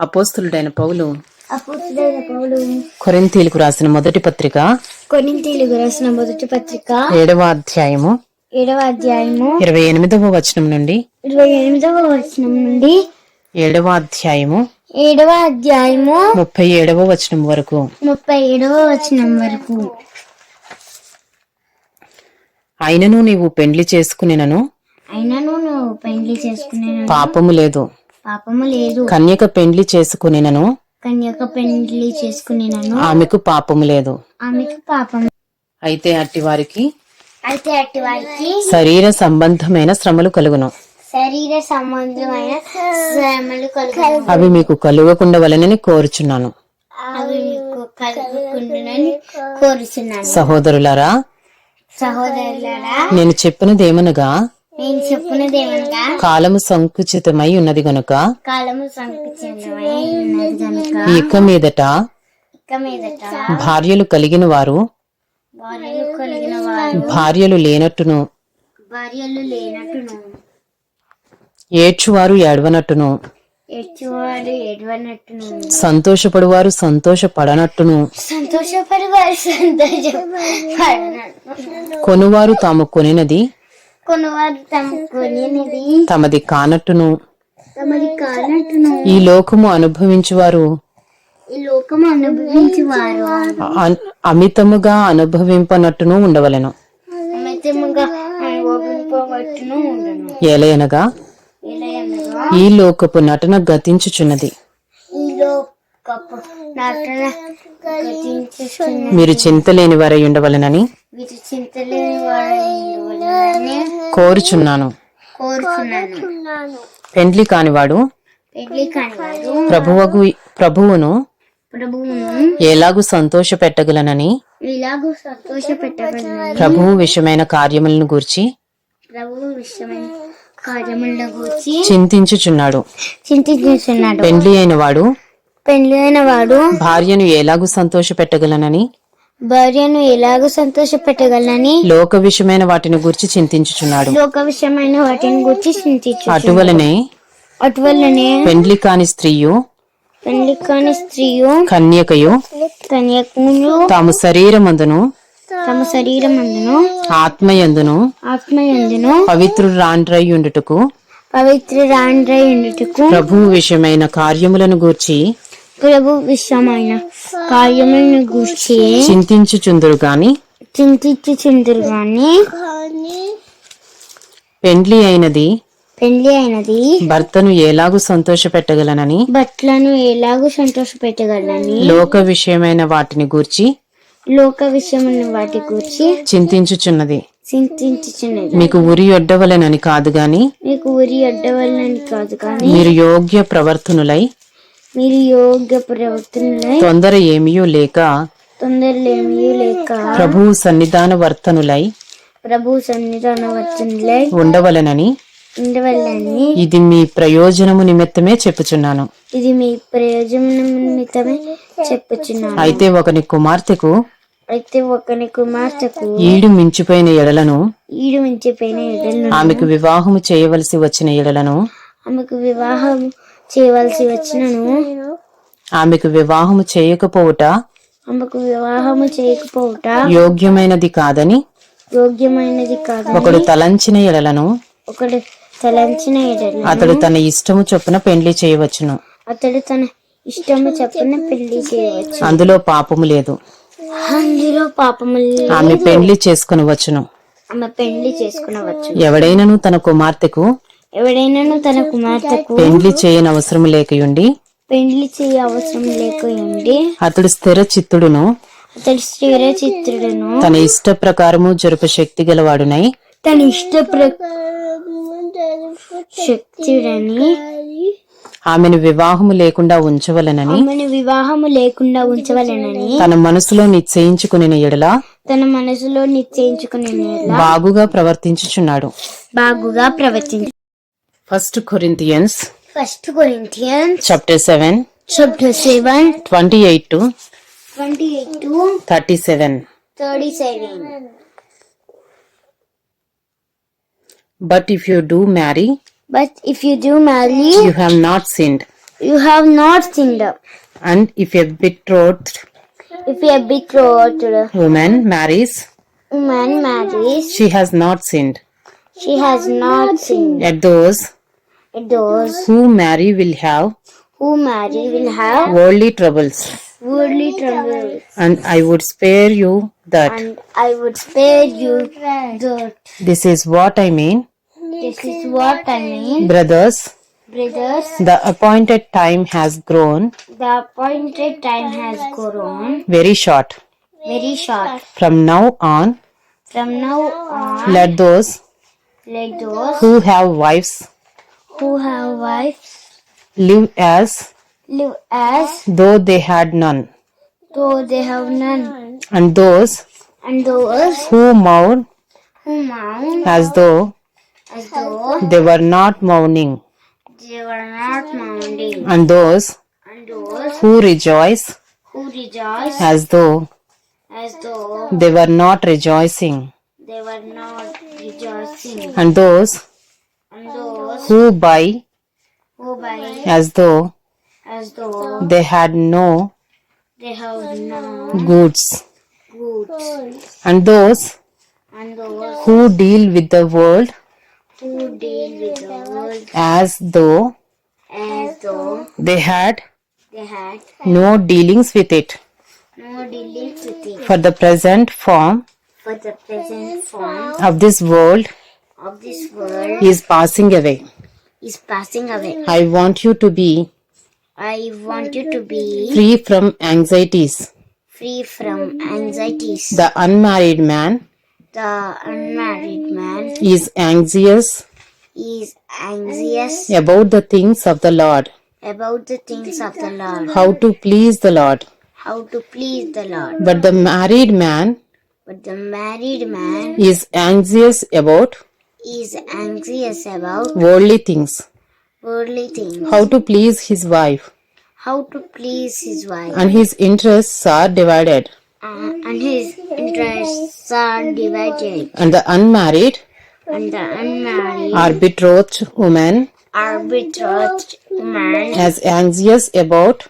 అపోస్తులుడైన పౌలు. కొరింథీలకు రాసిన మొదటి పత్రిక. కొన్నింతీలుగు రాసిన మొదటి పత్రిక. ఏడవ అధ్యాయము. ఏడవ అధ్యాయము. ఇరవై ఎనిమిదవ వచనం నుండి. ఇరవై ఎనిమిదవ వచనం నుండి. ఏడవ అధ్యాయము. ఏడవ అధ్యాయము. ముప్పై ఏడవ వచనం వరకు. ముప్పై ఏడవ వచనం వరకు. అయినను నీవు పెండ్లి చేసుకునినను. అయినను నువ్వు పెండ్లి చేసుకునే పాపము లేదు. పాపము లేదు. కన్యక పెండ్లి చేసుకునినను. కన్యక పెండ్లి చేసుకునేనను. ఆమెకు పాపము లేదు. ఆమెకు పాపం అయితే అట్టి వారికి అయితే అట్టి వారికి శరీర సంబంధమైన శ్రమలు కలుగును. శరీర సంబంధమైన శ్రమలు కలుగు అవి మీకు కలుగకుండా వలనని కోరుచున్నాను. అవి మీకు కలుగుకుండునని కోరుచున్నాను. సహోదరులారా సహోదరులారా నేను చెప్పినదేమనగా నేను చెప్పినది ఏమనగా? కాలము సంకుచితమై ఉన్నది గనుక కాలము సంకుచితమై ఉన్నది కనుక ఇక మీదట ఇక మీదట భార్యలు కలిగిన వారు భార్యలు కలిగిన వారు భార్యలు లేనట్టును భార్యలు లేనట్టును ఏడ్చువారు ఏడవనట్టును సంతోషపడువారు సంతోషపడనట్టును సంతోషపడి వారు సంతోషపడనట్టు కొనువారు తాము కొనినది కొనువారు తమ కొనినది తమది కానట్టును. తమది కానట్టును. ఈ లోకము అనుభవించువారు. ఈ అమితముగా అనుభవింపనట్టును ఉండవలెను. అమితముగా అనుభవింపబట్టును ఉండను. ఏలయనగా ఇలా అనగా ఈ లోకపు నటన గతించుచున్నది. మీరు చింతలేని వారై ఉండవలెనని. చింతలేని కోరుచున్నాను. కోరుచున్నాను. పెండ్లి కానివాడు ప్రభువగు ప్రభువును ఎలాగూ సంతోష పెట్టగలనని ప్రభువు విషయమైన కార్యములను గూర్చి చింతించుచున్నాడు. చింతించున్నాడు పెండ్లి అయిన వాడు పెళ్ళి అయిన వాడు భార్యను ఎలాగూ సంతోష పెట్టగలనని భార్యను ఎలాగో సంతోష పెట్టగలని లోక విషయమైన వాటిని గూర్చి చింతించుచున్నాడు. లోక విషయమైన వాటిని గురించి చింతించు అటువలనే అటువల్లనే పెండ్లి కాని స్త్రీయు పెళ్ళి కాని స్త్రీయు కన్యకయు కన్యకులు తాము శరీరమందును తమ శరీరం అందును ఆత్మయందును ఆత్మయందును పవిత్రురాండ్రయ్యుండుటకు పవిత్ర రాండ్రై ఉండుటకు ప్రభువు విషయమైన కార్యములను గూర్చి ప్రభు విషయమైన కార్యములను గూర్చి చింతించుచుందురు గాని చింతించుచుందరు గాని పెండ్లి అయినది పెళ్ళి అయినది భర్తను ఎలాగూ సంతోష పెట్టగలనని బట్లను ఎలాగో సంతోష పెట్టగలని లోక విషయమైన వాటిని గూర్చి లోక విషయమైన వాటి గురించి చింతించుచున్నది చింతించుచున్నది మీకు ఉరి ఒడ్డవలెనని కాదు గాని మీకు ఉరి అడ్డవల్లని కాదు కానీ మీరు యోగ్య ప్రవర్తనులై మీరు యోగ్య ప్రవర్తనలై తొందర ఏమీయూ లేక తొందరలేమీ లేక ప్రభువు సన్నిధాన వర్తనులై ప్రభు సన్నిధాన వర్తనలై ఉండవలెనని ఉండవల్లని ఇది మీ ప్రయోజనము నిమిత్తమే చెప్పుచున్నాను. ఇది మీ ప్రయోజనం నిమిత్తమే చెప్పుచున్నాను. అయితే ఒకని కుమార్తెకు అయితే ఒకని కుమార్తెకు ఈడు మించిపోయిన ఎడలను ఈడు మించిపోయిన ఎడలను ఆమెకు వివాహము చేయవలసి వచ్చిన ఎడలను ఆమెకు వివాహం చేయవలసి వచ్చినను. ఆమెకు వివాహము చేయకపోవుట ఆమెకు వివాహము చేయకపోవుట యోగ్యమైనది కాదని యోగ్యమైనది కాదు ఒకడు తలంచిన ఎడలను ఒకడు తలంచిన ఎడలను అతడు తన ఇష్టము చొప్పున పెండ్లి చేయవచ్చును. అతడు తన ఇష్టము చప్పున పెళ్ళి చేయవచ్చు అందులో పాపము లేదు. అందులో పాపము లేదు. ఆమె పెండ్లి చేసుకునవచ్చును. ఆమె పెళ్ళి చేసుకునవచ్చు ఎవడైనను తన కుమార్తెకు ఎవడైనాను తన కుమార్తెకు పెండ్లి చేయనవసరం లేకయుండి? పెళ్ళి చేయ అవసరం లేకుండి అతడు స్థిర చిత్తుడును. అతడు స్థిర చిత్రుడును తన ఇష్ట ప్రకారము జరుపు శక్తి గలవాడునై. తన ఇష్ట శక్తుడని. ఆమెను వివాహము లేకుండా ఉంచవలెనని. ఆమెను వివాహము లేకుండా ఉంచవలెనని. తన మనసులో నిశ్చయించుకుని ఎడల తన మనసులో నిశ్చయించుకుని బాగుగా ప్రవర్తించుచున్నాడు. బాగుగా ప్రవర్తించు First Corinthians, First Corinthians, chapter 7, chapter 7, 28 to 28 to 37. 37. But if you do marry, But if you do marry, you have not sinned. you have not sinned. And if a betrothed If a betrothed woman marries, woman marries, she has not sinned. she has not sinned. Yet those those who marry will have who marry will have worldly troubles, worldly troubles, and I would spare you that. and I would spare you that. This is what I mean, This is what I mean, brothers. brothers. The appointed time has grown The appointed time has grown very short. very short. From now on, From now on, let those let those who have wives who have wives live as live as though they had none, though they have none, and those and those who mourn who mourn as though as though they were not mourning, they were not mourning, and those and those who rejoice who rejoice as though as though they were not rejoicing, they were not rejoicing, and those those who buy who buy as though as though they had no they have no goods, goods, and those and those who deal with the world who deal with the world as though as though they had they had no dealings with it. no dealings with it. For the present form For the present form of this world of this world is passing away. is passing away. I want you to be I want you to be free from anxieties. free from anxieties. The unmarried man The unmarried man is anxious is anxious about the things of the Lord, about the things of the Lord, how to please the Lord. how to please the Lord. But the married man But the married man is anxious about is anxious about worldly things, worldly things, how to please his wife, how to please his wife, and his interests are divided. uh, and his interests are divided. And the unmarried And the unmarried Are betrothed woman are betrothed man as anxious about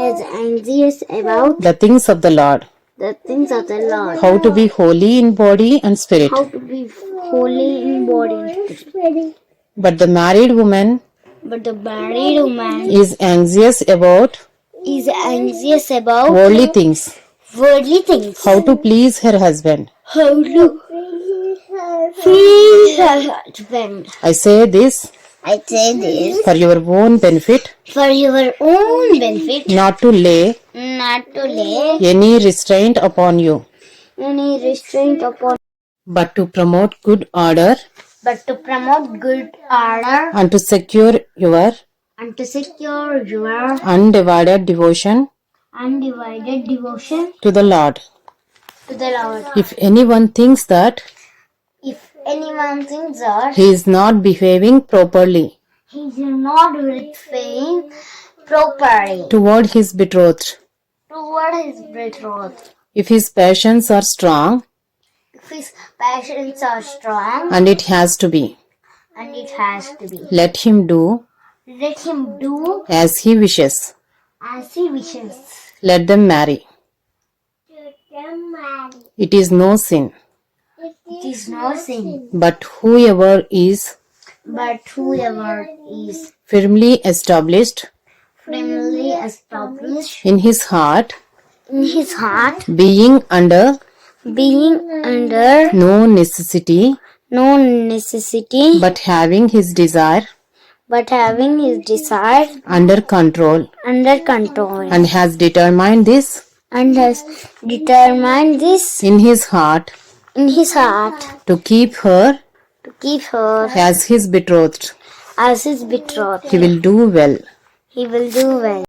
as anxious about the things of the Lord, the things of the Lord. how to be holy in body and spirit. How to be holy in body. But the married woman But the married woman is anxious about is anxious about worldly things, worldly things. how to please her husband. How to please her husband. I say this I say this for your own benefit, for your own benefit, not to lay not to lay any restraint upon you, any restraint upon, but to promote good order but to promote good order and to secure your and to secure your undivided devotion undivided devotion to the Lord. to the Lord. If anyone thinks that If anyone thinks that he is not behaving properly he is not behaving properly toward his betrothed, toward his betrothed, if his passions are strong, his passions are strong, and it has to be, and it has to be, let him do let him do as he wishes. as he wishes. Let them marry. It is no sin. It is no sin, But whoever is but whoever is firmly established firmly established in his heart, in his heart, being under being under no necessity, no necessity, but having his desire. but having his desire under control, under control, and has determined this. And has determined this in his heart. in his heart. To keep her to keep her as his betrothed, as his betrothed. he will do well. He will do well.